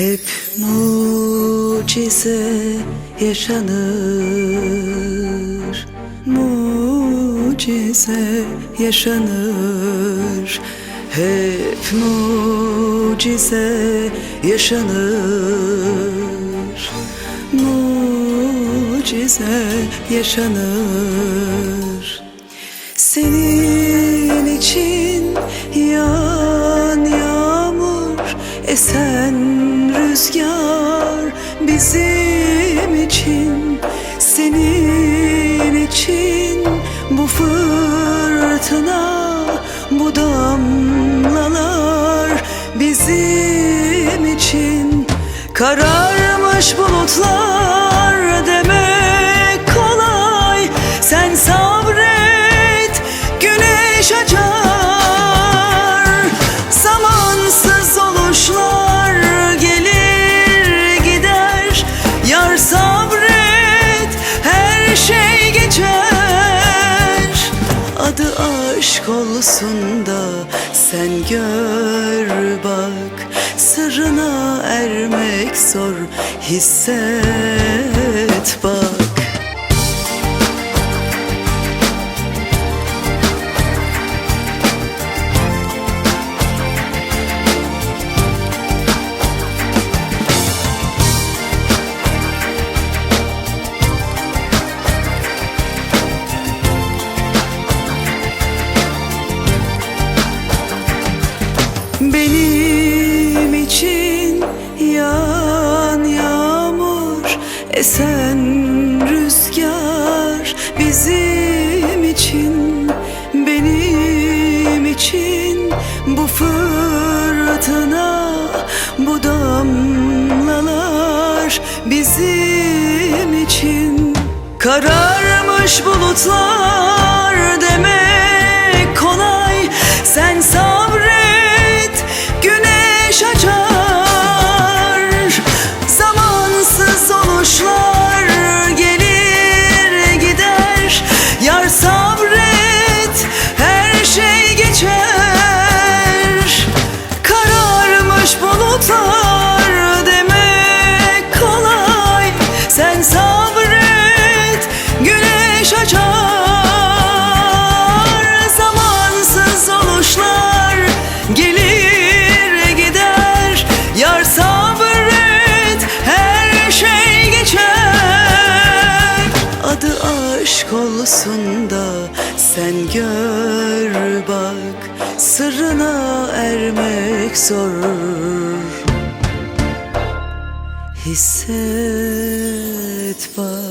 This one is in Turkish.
Hep mucize yaşanır. Mucize yaşanır. Hep mucize yaşanır. Mucize yaşanır. Senin için yağan yağmur Esen rüzgar bizim için Senin için bu fırtına Bu damlalar bizim için. Kararmış bulutlar demek kolay. Sen sabret güneş açar aşk olsun da sen gör bak Sırrına ermek zor hisset bak Esen rüzgar bizim için Benim için. Bu fırtına Bu damlalar bizim için. Kararmış bulutlar güneş açar Zamansız oluşlar gelir gider. Yar sabret her şey geçer. Adı aşk olsun da sen gör bak Sırrına ermek zor. Hisset bak